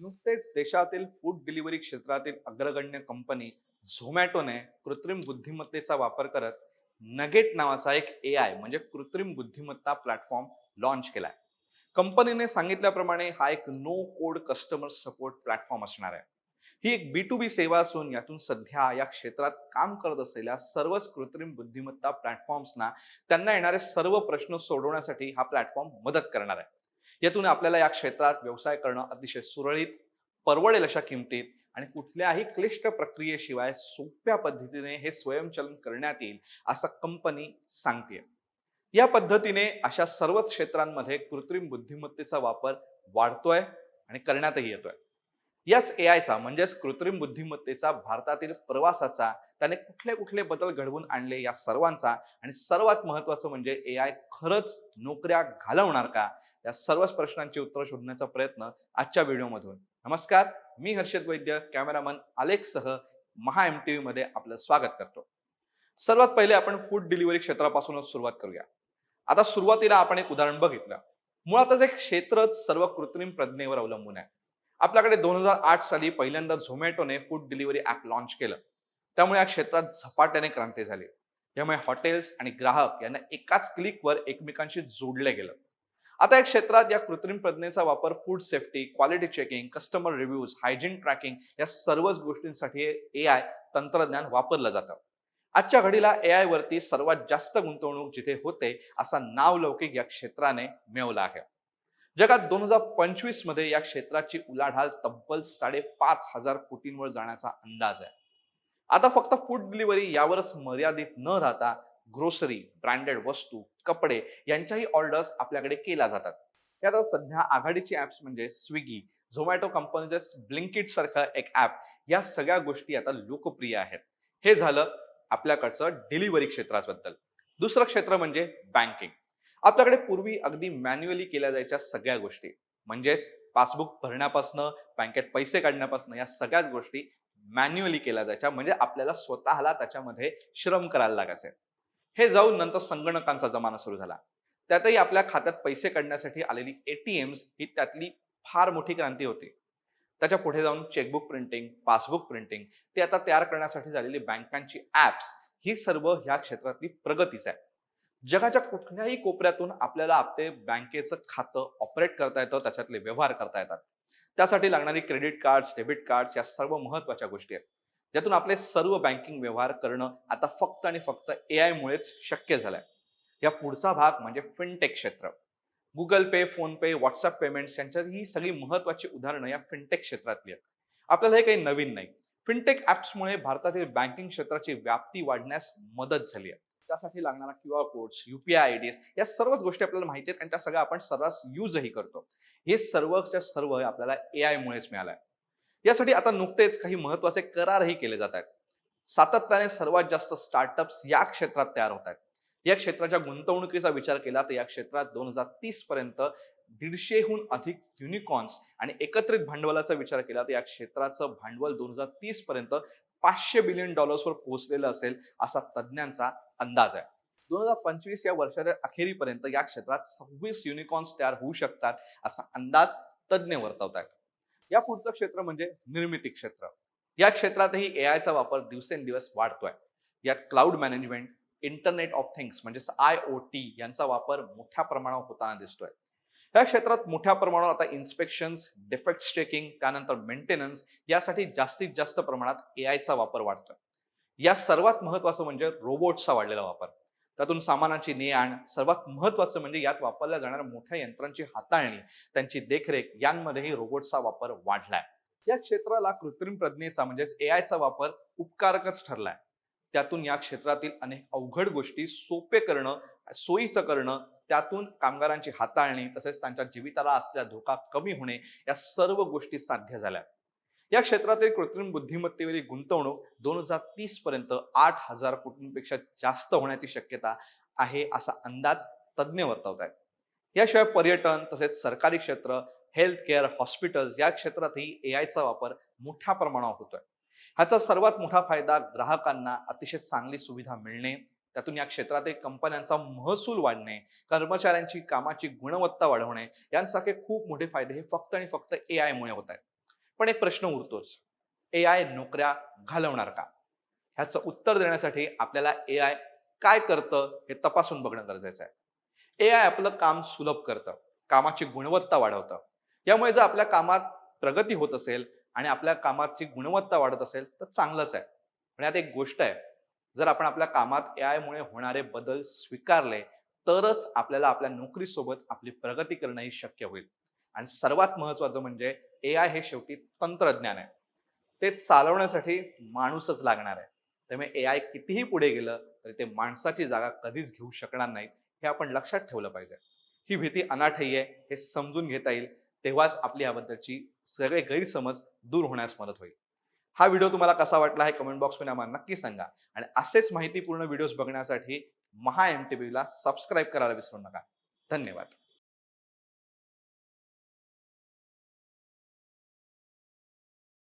नुकतेच देशातील food delivery क्षेत्रातील अग्रगण्य कंपनी झोमॅटोने कृत्रिम बुद्धिमत्तेचा वापर करत नगेट नावाचा एक ए आय म्हणजे कृत्रिम बुद्धिमत्ता प्लॅटफॉर्म लॉन्च केलाय. कंपनीने सांगितल्याप्रमाणे हा एक no code customer support platform असणार आहे. ही एक बी टू बी सेवा असून यातून सध्या या क्षेत्रात काम करत असलेल्या सर्वच कृत्रिम बुद्धिमत्ता प्लॅटफॉर्म्सना त्यांना येणारे सर्व प्रश्न सोडवण्यासाठी हा प्लॅटफॉर्म मदत करणार आहे. यातून आपल्याला या क्षेत्रात व्यवसाय करणं अतिशय सुरळीत परवडेल अशा किमतीत आणि कुठल्याही क्लिष्ट प्रक्रियेशिवाय सोप्या पद्धतीने हे स्वयंचलन करण्यात येईल असं कंपनी सांगते या पद्धतीने अशा सर्वच क्षेत्रांमध्ये कृत्रिम बुद्धिमत्तेचा वापर वाढतोय आणि करण्यातही येतोय. याच ए आयचा म्हणजेच कृत्रिम बुद्धिमत्तेचा भारतातील प्रवासाचा त्याने कुठले कुठले बदल घडवून आणले या सर्वांचा आणि सर्वात महत्वाचं म्हणजे ए आय खरंच नोकऱ्या घालवणार का? या सर्वच प्रश्नांची उत्तर शोधण्याचा प्रयत्न आजच्या व्हिडिओमधून. नमस्कार मी हर्षद वैद्य कॅमेरामन आलेखसह महा एम टी मध्ये आपलं स्वागत करतो. सर्वात पहिले आपण फूड डिलिव्हरी क्षेत्रापासूनच सुरुवात करूया. आता सुरुवातीला आपण एक उदाहरण बघितलं. मुळातच एक क्षेत्रच सर्व कृत्रिम प्रज्ञेवर अवलंबून आहे. आपल्याकडे दोन हजार आठ साली पहिल्यांदा झोमॅटोने फूड डिलिव्हरी ऍप लॉन्च केलं. त्यामुळे या क्षेत्रात झपाट्याने क्रांती झाली. त्यामुळे हॉटेल्स आणि ग्राहक यांना एकाच क्लिकवर एकमेकांशी जोडले गेलं. आता या क्षेत्रात या कृत्रिम प्रज्ञेचा वापर food safety quality checking customer reviews hygiene tracking या सर्वच गोष्टींसाठी ए आय तंत्रज्ञान वापरलं जातं. आजच्या घडीला ए आय वरती सर्वात जास्त गुंतवणूक जिथे होते असा नावलौकिक या क्षेत्राने मिळवला आहे. जगात दोन हजार पंचवीसमध्ये या क्षेत्राची उलाढाल तब्बल साडेपाच हजार कोटींवर जाण्याचा अंदाज आहे. आता फक्त फूड डिलिव्हरी यावरच मर्यादित न राहता ग्रोसरी ब्रँडेड वस्तू कपडे यांच्याही ऑर्डर्स आपल्याकडे केल्या जातात. त्यात सध्या आघाडीची ऍप्स म्हणजे स्विगी झोमॅटो कंपनीचे ब्लिंकिट सारखं एक ऍप या सगळ्या गोष्टी आता लोकप्रिय आहेत. हे झालं आपल्याकडचं डिलिव्हरी क्षेत्राबद्दल. दुसरं क्षेत्र म्हणजे बँकिंग आपल्याकडे पूर्वी अगदी मॅन्युअली केल्या जायच्या सगळ्या गोष्टी म्हणजेच पासबुक भरण्यापासनं बँकेत पैसे काढण्यापासून या सगळ्याच गोष्टी मॅन्युअली केल्या जायच्या म्हणजे आपल्याला स्वतःला त्याच्यामध्ये श्रम करायला लागायचे हे जाऊन नंतर संगणकांचा जमाना सुरू झाला. त्यातही आपल्या खात्यात पैसे काढण्यासाठी आलेली एटीएम्स ही त्यातली फार मोठी क्रांती होती. त्याच्या पुढे जाऊन चेकबुक प्रिंटिंग पासबुक प्रिंटिंग ते आता तयार करण्यासाठी झालेली बँकांची ऍप्स ही सर्व ह्या क्षेत्रातली प्रगतीच आहे. जगाच्या कुठल्याही कोपऱ्यातून आपल्याला आपले बँकेचं खातं ऑपरेट करता येतं त्याच्यातले व्यवहार करता येतात. त्यासाठी लागणारी क्रेडिट कार्ड्स डेबिट कार्ड्स या सर्व महत्त्वाच्या गोष्टी आहेत. ज्यातून आपले सर्व बँकिंग व्यवहार करणं आता फक्त आणि फक्त ए आय मुळेच शक्य झालंय. या पुढचा भाग म्हणजे फिनटेक क्षेत्र. Google Pay PhonePe WhatsApp payments यांच्यात ही सगळी महत्वाची उदाहरणं या फिनटेक क्षेत्रातली आहेत. आपल्याला हे काही नवीन नाही. फिनटेक ऍप्समुळे भारतातील बँकिंग क्षेत्राची व्याप्ती वाढण्यास मदत झाली आहे. त्यासाठी लागणारा Q R codes UPI IDs या सर्वच गोष्टी आपल्याला माहिती आहेत आणि त्या सगळ्या आपण सर्रास युजही करतो. हे सर्वच्या सर्व आपल्याला ए आय मुळेच आहे यासाठी आता नुकतेच काही महत्त्वाचे करारही केले जात आहेत. सातत्याने सर्वात जास्त स्टार्टअप्स या क्षेत्रात तयार होत आहेत. या क्षेत्राच्या गुंतवणुकीचा विचार केला तर या क्षेत्रात दोन हजार तीस पर्यंत दीडशेहून अधिक युनिकॉर्न्स आणि एकत्रित भांडवलाचा विचार केला तर या क्षेत्राचं भांडवल दोन हजार तीस पर्यंत पाचशे बिलियन डॉलर्सवर पोहोचलेलं असेल असा तज्ज्ञांचा अंदाज आहे. दोन हजार पंचवीस या वर्षाच्या अखेरीपर्यंत या क्षेत्रात सव्वीस युनिकॉर्न्स तयार होऊ शकतात असा अंदाज तज्ज्ञ वर्तवत आहेत. या पुढचं क्षेत्र म्हणजे निर्मिती क्षेत्र. या क्षेत्रातही ए आयचा वापर दिवसेंदिवस वाढतोय. यात cloud management internet of things म्हणजे आय ओ टी यांचा वापर मोठ्या प्रमाणावर होताना दिसतोय. या क्षेत्रात मोठ्या प्रमाणावर आता इन्स्पेक्शन्स डिफेक्ट्स चेकिंग त्यानंतर मेंटेनन्स यासाठी जास्तीत जास्त प्रमाणात ए आयचा वापर वाढतोय. या सर्वात महत्वाचं म्हणजे रोबोट्सचा वाढलेला वापर. त्यातून सामानाची ने आण सर्वात महत्वाचं म्हणजे यात वापरल्या जाणाऱ्या मोठ्या यंत्रांची हाताळणी. त्यांची देखरेख. यांमध्येही रोबोटचा वापर वाढलाय. या क्षेत्राला कृत्रिम प्रज्ञेचा म्हणजेच ए आयचा वापर उपकारकच ठरलाय. त्यातून या क्षेत्रातील अनेक अवघड गोष्टी सोपे करणं सोयीचं करणं त्यातून कामगारांची हाताळणी तसेच त्यांच्या जीविताला असलेला धोका कमी होणे या सर्व गोष्टी साध्य झाल्या. या क्षेत्रातील कृत्रिम बुद्धिमत्तेवरील गुंतवणूक दोन हजार तीस पर्यंत आठ हजार कोटींपेक्षा जास्त होण्याची शक्यता आहे असा अंदाज तज्ज्ञ वर्तवत आहेत. याशिवाय पर्यटन तसेच सरकारी क्षेत्र हेल्थ केअर हॉस्पिटल्स या क्षेत्रातही ए आयचा वापर मोठ्या प्रमाणावर होतोय. ह्याचा सर्वात मोठा फायदा ग्राहकांना अतिशय चांगली सुविधा मिळणे त्यातून या क्षेत्रातील कंपन्यांचा महसूल वाढणे कर्मचाऱ्यांची कामाची गुणवत्ता वाढवणे यांसारखे खूप मोठे फायदे हे फक्त आणि फक्त ए आय मुळे होत आहेत. पण एक प्रश्न उरतोच. ए आय नोकऱ्या घालवणार का? ह्याचं उत्तर देण्यासाठी आपल्याला ए आय काय करतं हे तपासून बघणं गरजेचं आहे. ए आय आपलं काम सुलभ करतं कामाची गुणवत्ता वाढवतं. यामुळे जर आपल्या कामात प्रगती होत असेल आणि आपल्या कामाची गुणवत्ता वाढत असेल तर चांगलंच आहे. पण यात एक गोष्ट आहे जर आपण आपल्या कामात ए आयमुळे होणारे बदल स्वीकारले तरच आपल्याला आपल्या नोकरीसोबत आपली प्रगती करणंही शक्य होईल. आणि सर्वात महत्वाचं म्हणजे ए आय हे शेवटी तंत्रज्ञान आहे. ते चालवण्यासाठी माणूसच लागणार आहे. त्यामुळे ए आय कितीही पुढे गेलं तरी ते माणसाची जागा कधीच घेऊ शकणार नाहीत हे आपण लक्षात ठेवलं पाहिजे. ही भीती अनाठही आहे हे समजून घेता येईल तेव्हाच आपली याबद्दलची सगळे गैरसमज दूर होण्यास मदत होईल. हा व्हिडिओ तुम्हाला कसा वाटला हे कमेंट बॉक्समध्ये आम्हाला नक्की सांगा. आणि असेच माहितीपूर्ण व्हिडिओज बघण्यासाठी महा एम टी सबस्क्राईब करायला विसरू नका. धन्यवाद.